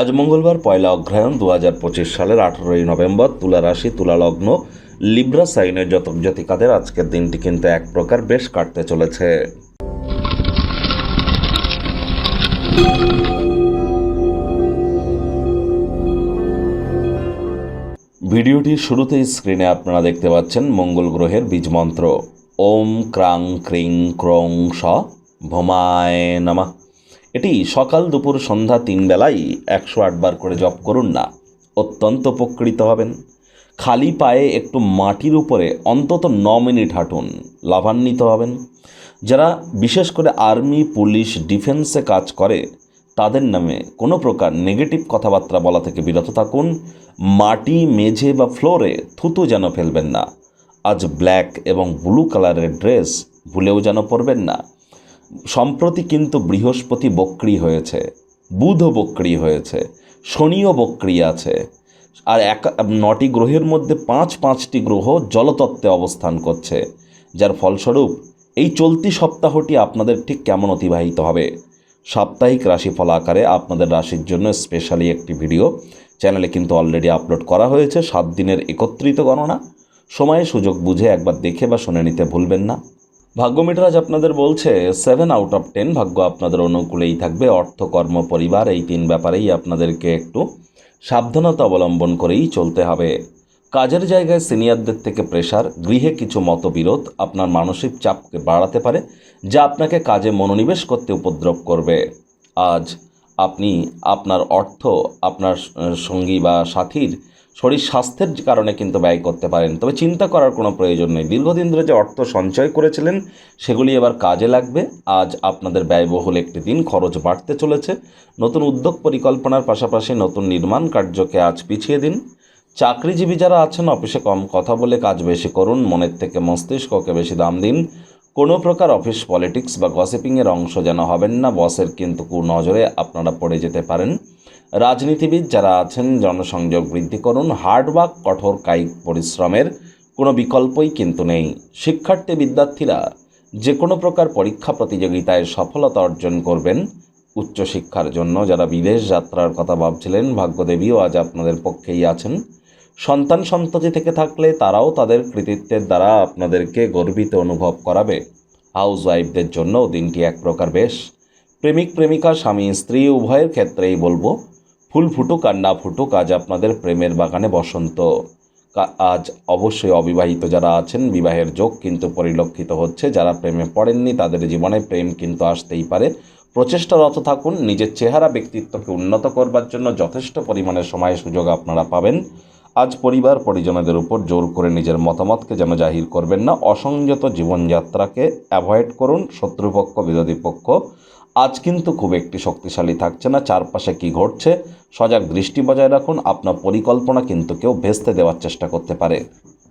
আজ মঙ্গলবার পয়লা অগ্রহায়ণ দু হাজার পঁচিশ সালের আঠারোই নভেম্বর তুলা রাশি, তুলা লগ্ন, লিব্রা সাইনের জাতক জাতিকাদের আজকের দিনটি কিন্তু এক প্রকার বেশ কাটতে চলেছে। ভিডিওটির শুরুতেই স্ক্রিনে আপনারা দেখতে পাচ্ছেন মঙ্গল গ্রহের বীজ মন্ত্র। ওম ক্রাং ক্রিং ক্রং স ভমায় নমঃ। এটি সকাল দুপুর সন্ধ্যা তিন বেলায় একশো আটবার করে জপ করুন না। অত্যন্ত উপকৃত হবেন। খালি পায়ে একটু মাটির উপরে অন্তত ন মিনিট হাঁটুন, লাভান্বিত হবেন। যারা বিশেষ করে আর্মি, পুলিশ, ডিফেন্সে কাজ করে, তাদের নামে কোনো প্রকার নেগেটিভ কথাবার্তা বলা থেকে বিরত থাকুন। মাটি, মেঝে বা ফ্লোরে থুতু যেন ফেলবেন না। আজ ব্ল্যাক এবং ব্লু কালারের ড্রেস ভুলেও যেন পরবেন না। সম্প্রতি কিন্তু বৃহস্পতি বক্রি হয়েছে বুধও বক্রি হয়েছে, শনিও বক্রি আছে। আর এক, নটি গ্রহের মধ্যে পাঁচ, পাঁচটি গ্রহ জলতত্ত্বে অবস্থান করছে, যার ফলস্বরূপ এই চলতি সপ্তাহটি আপনাদের ঠিক কেমন অতিবাহিত হবে? সাপ্তাহিক রাশিফল আকারে আপনাদের রাশির জন্য স্পেশালি একটি ভিডিও চ্যানেলে কিন্তু অলরেডি আপলোড করা হয়েছে, সাত দিনের একত্রিত গণনা। সময়ে সুযোগ বুঝে একবার দেখে বা শুনে নিতে ভুলবেন না। ভাগ্য মিটারাজ আপনাদের বলছে সেভেন আউট অফ টেন ভাগ্য আপনাদের অনুকূলেই থাকবে। অর্থ, কর্ম, পরিবার, এই তিন ব্যাপারেই আপনাদেরকে একটু সাবধানতা অবলম্বন করেই চলতে হবে। কাজের জায়গায় সিনিয়রদের থেকে প্রেশার গৃহে কিছু মতবিরোধ আপনার মানসিক চাপকে বাড়াতে পারে, যা আপনাকে কাজে মনোনিবেশ করতে উপদ্রব করবে। আজ আপনি আপনার অর্থ, আপনার সঙ্গী বা সাথীর শরীর স্বাস্থ্যের কারণে কিন্তু ব্যয় করতে পারেন। তবে চিন্তা করার কোনো প্রয়োজন নেই। দীর্ঘদিন ধরে যে অর্থ সঞ্চয় করেছিলেন, সেগুলি এবার কাজে লাগবে। আজ আপনাদের ব্যয়বহুল একটি দিন, খরচ বাড়তে চলেছে। নতুন উদ্যোগ পরিকল্পনার পাশাপাশি নতুন নির্মাণ কার্যকে আজ পিছিয়ে দিন। চাকরিজীবী যারা আছেন, অফিসে কম কথা বলে কাজ বেশি করুন, মনের থেকে মস্তিষ্ককে বেশি দাম দিন। কোনো প্রকার অফিস পলিটিক্স বা গসিপিংয়ের অংশ যেন হবেন না, বসের কিন্তু কুনজরে আপনারা পড়ে যেতে পারেন। রাজনীতিবিদ যারা আছেন, জনসংযোগ বৃদ্ধি করুন হার্ডওয়ার্ক কঠোর কায়িক পরিশ্রমের কোনো বিকল্পই কিন্তু নেই। শিক্ষার্থী বিদ্যার্থীরা যে কোনো প্রকার পরীক্ষা প্রতিযোগিতায় সফলতা অর্জন করবেন। উচ্চশিক্ষার জন্য যারা বিদেশ যাত্রার কথা ভাবছিলেন, ভাগ্যদেবীও আজ আপনাদের পক্ষেই আছেন। সন্তান সন্ততি থেকে থাকলে তারাও তাদের কৃতিত্বের দ্বারা আপনাদেরকে গর্বিত অনুভব করাবে। হাউস ওয়াইফদের জন্য দিনটি এক প্রকার বেশ। প্রেমিক, প্রেমিকা, স্বামী, স্ত্রী, উভয়ের ক্ষেত্রেই বলব, ফুল ফুটুক আর না ফুটুক আজ আপনাদের প্রেমের বাগানে বসন্ত। আজ অবশ্যই অবিবাহিত যারা আছেন, বিবাহের যোগ কিন্তু পরিলক্ষিত হচ্ছে। যারা প্রেমে পড়েননি, তাদের জীবনে প্রেম কিন্তু আসতেই পারে। প্রচেষ্টারত থাকুন, নিজের চেহারা ব্যক্তিত্বকে উন্নত করবার জন্য যথেষ্ট পরিমাণে সময় সুযোগ আপনারা পাবেন। আজ পরিবার পরিজনদের উপর জোর করে নিজের মতামতকে যেন জাহির করবেন না, অসংযত জীবনযাত্রাকে অ্যাভয়েড করুন, শত্রুপক্ষ, বিরোধী পক্ষ। আজ কিন্তু খুব একটি শক্তিশালী থাকছে না, চারপাশে কি ঘটছে, সজাগ দৃষ্টি বজায় রাখুন, আপনার পরিকল্পনা কিন্তু কেউ ভেস্তে দেওয়ার চেষ্টা করতে পারে।